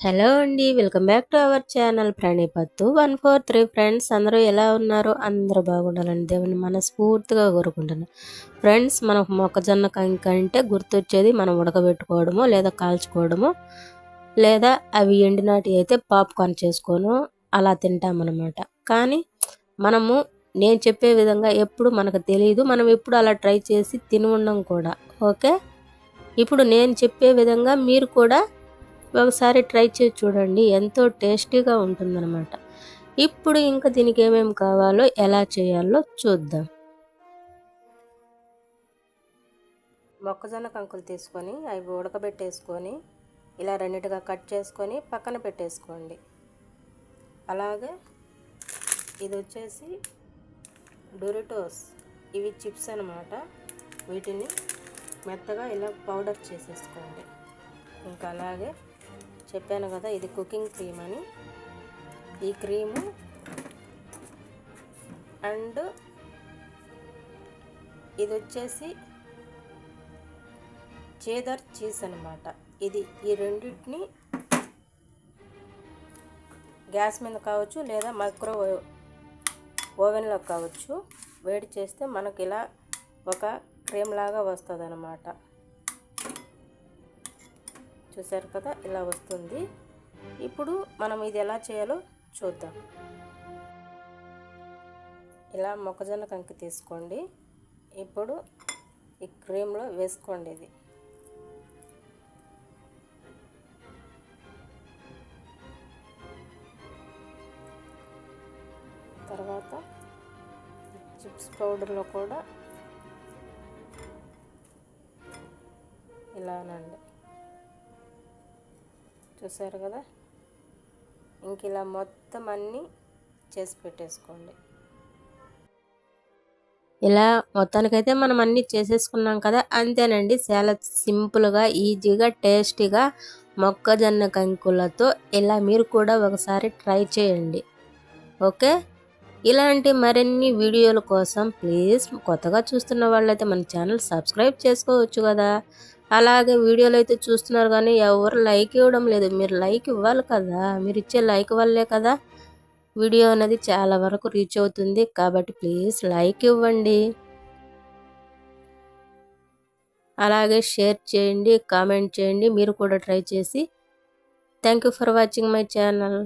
Hello అండి welcome back to our channel ప్రణిపత్తు. One four three friends అందరూ ఎలా ఉన్నారు అందరూ బాగుండాలని దేవుని మనస్ఫూర్తిగా కోరుకుంటున్నాను. ఫ్రెండ్స్ మనం మొక్కజొన్న కంటే గుర్తొచ్చేది మనం ఉడకబెట్టుకోవడము లేదా కాల్చుకోవడము లేదా అవి ఎండినాటి అయితే పాప్కార్న్ చేసుకోను అలా తింటామన్నమాట. కానీ మనము నేను చెప్పే విధంగా ఎప్పుడు మనకు తెలియదు మనం ఎప్పుడు అలా ట్రై చేసి తిని ఉండం కూడా ఓకే? ఇప్పుడు నేను చెప్పే విధంగా మీరు కూడా ఒకసారి ట్రై చేసి చూడండి. ఎంతో టేస్టీగా ఉంటుందన్నమాట. ఇప్పుడు ఇంకా దీనికి ఏమేమి కావాలో ఎలా చేయాలో చూద్దాం. మొక్కజొన్న కంకులు తీసుకొని అవి ఉడకబెట్టేసుకొని ఇలా రెండింటిగా కట్ చేసుకొని పక్కన పెట్టేసుకోండి. అలాగే ఇది వచ్చేసి డొరిటోస్. ఇవి చిప్స్ అనమాట వీటిని మెత్తగా ఇలా పౌడర్ చేసేసుకోండి. ఇంకా అలాగే చెప్పాను కదా ఇది కుకింగ్ క్రీమ్ అని. ఈ క్రీము అండ్ ఇది వచ్చేసి చేదర్ చీజ్ అనమాట ఇది ఈ రెండింటిని గ్యాస్ మీద కావచ్చు లేదా మైక్రో ఓవెన్లో కావచ్చు. వేడి చేస్తే మనకి ఇలా ఒక క్రీమ్ లాగా వస్తుంది అనమాట చూసారు కదా ఇలా వస్తుంది. ఇప్పుడు మనం ఇది ఎలా చేయాలో చూద్దాం. ఇలా మొక్కజొన్న కంకి తీసుకోండి. ఇప్పుడు ఈ క్రీమ్లో వేసుకోండి ఇది. తర్వాత చిప్స్ పౌడర్లో కూడా ఇలానండి. చూసారు కదా? ఇంక ఇలా మొత్తం అన్నీ చేసి పెట్టేసుకోండి. ఇలా మొత్తానికైతే మనం అన్నీ చేసేసుకున్నాం కదా? అంతేనండి. చాలా సింపుల్గా ఈజీగా టేస్టీగా మొక్కజొన్న కంకులతో ఇలా మీరు కూడా ఒకసారి ట్రై చేయండి. ఓకే? ఇలాంటి మరిన్ని వీడియోల కోసం ప్లీజ్ కొత్తగా చూస్తున్న వాళ్ళైతే మన ఛానల్ సబ్స్క్రైబ్ చేసుకోవచ్చు కదా? అలాగే వీడియోలు అయితే చూస్తున్నారు కానీ ఎవరు లైక్ ఇవ్వడం లేదు. మీరు లైక్ ఇవ్వాలి కదా మీరు ఇచ్చే లైక్ వల్లే కదా వీడియో అనేది చాలా వరకు రీచ్ అవుతుంది. కాబట్టి ప్లీజ్ లైక్ ఇవ్వండి. అలాగే షేర్ చేయండి కామెంట్ చేయండి. మీరు కూడా ట్రై చేసి. Thank you for watching my channel.